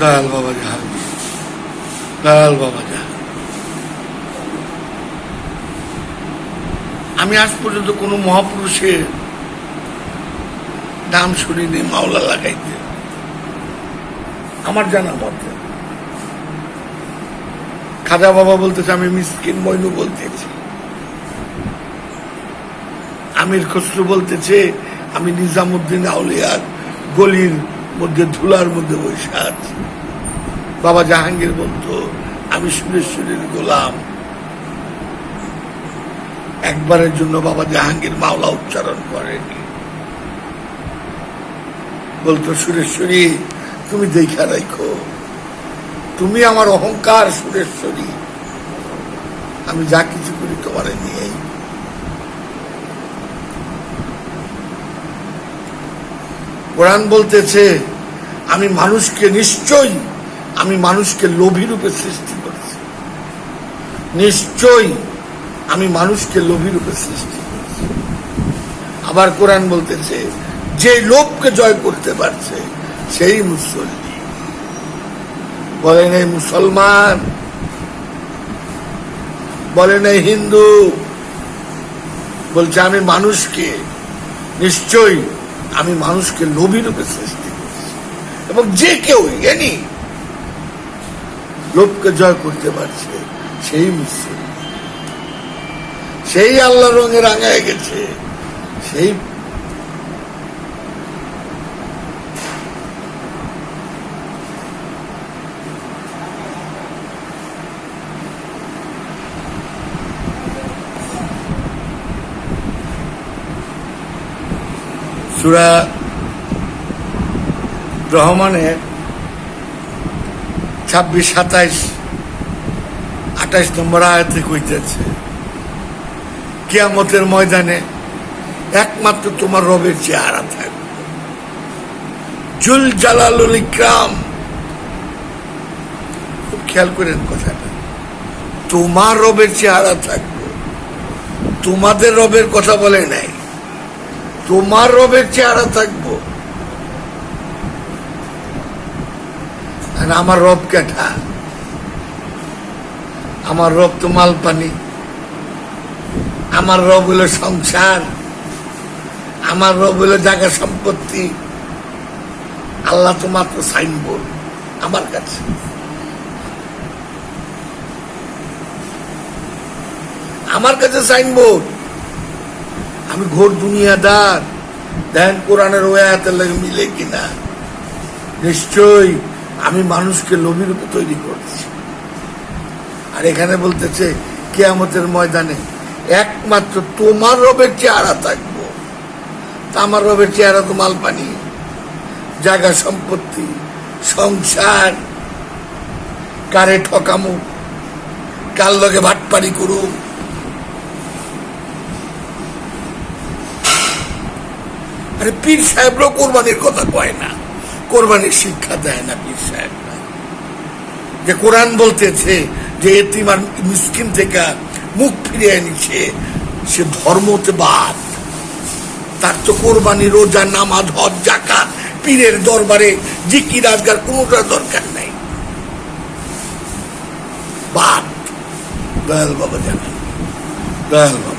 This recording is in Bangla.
দয়াল বাবা জাহাঙ্গীর দয়াল বাবা জাহাঙ্গীর আমি আজ পর্যন্ত কোনো মহাপুরুষের নাম শুনিনি, মাওলা লাগাইতে। আমার জানা মতে। খাজা বাবা বলতেছে, আমি মিসকিন মইনু বলতেছি। আমির খসরু বলতেছে, আমি নিজামুদ্দিন আউলিয়ার গলির মধ্যে ধুলার মধ্যে বসে আছি। বাবা জাহাঙ্গীর বলতো, আমি সুরেশ্বরীর গোলাম। একবারের জন্য বাবা জাহাঙ্গীর মাওলা উচ্চারণ করেনি বলতো, সুরেশ্বরী, তুমি দেখা রাখো। তুমি আমার অহংকার, সুরেশ্বরী। আমি যা কিছু করি তোমারে নিয়েই। কোরআন বলতেছে আমি মানুষকে নিশ্চয়ই, আমি মানুষকে লোভী রূপে সৃষ্টি করেছি। নিশ্চয়ই, আমি মানুষকে লোভী রূপে সৃষ্টি করেছি। আবার কোরআন বলতেছে, যে লোভকে জয় করতে পারছে, সেই মুসল্লি। বলেন, এই মুসলমান। বলেন, এই হিন্দু। বলছে, আমি মানুষকে, নিশ্চয়ই, আমি মানুষকে লোভী রূপে সৃষ্টি এবং যে কেউ এনি লোভকে জয় করতে পারছে, সেই মুসলিম সেই আল্লাহ রঙে রাঙায় গেছে, সেই সুরা রহমানের ছাব্বিশ, সাতাইশ, আঠাইশ নম্বর আয়াতে কইতেছে, কিয়ামতের ময়দানে একমাত্র তোমার রবের চেহারা থাকবে। জুল জালালুল ইকরাম। খুব খেয়াল করেন কথাটা। তোমার রবের চেহারা থাকবে। তোমাদের রবের কথা বলে নাই। তোমার রবের চেহারা থাকব। আর আমার রব কেঠা আমার রব তো মাল পানি আমার রব হলো সংসার। আমার রব হলো জায়গা সম্পত্তি। আল্লাহ তো মাত্র সাইনবোর্ড আমার কাছে। আমার কাছে সাইনবোর্ড। আমি ঘোর দুনিয়াদার। দেন কোরআনের ওই আয়াতের লাগে মিলে কিনা? নিশ্চয়ই। আমি মানুষকে লোভীর উপর তৈরি করছি। আর এখানে বলতেছে, কেয়ামতের ময়দানে একমাত্র তোমার রবের চেহারা থাকব। আমার রবের চেহারা তো মালপানি, জায়গা সম্পত্তি, সংসার, কারে ঠকামু, কার লগে ভাটপাড়ি করুক আরে পীর সাহেবরাও কোরবানির কথা কয় না। কোরবানির শিক্ষা দেয় না পীর সাহেবরা। যে কোরআন বলতেছে যে এতিম আর মিসকিন থেকে মুখ ফিরিয়ে নিচ্ছে সে ধর্মতে বাদ। তার তো কোরবানি রোজা, নামাজ, হজ জাকাত পীরের দরবারে জিকি রাজগার কোনোটার দরকার নাই। বাদ। দয়াল বাবা জানেন। দয়াল বাবা।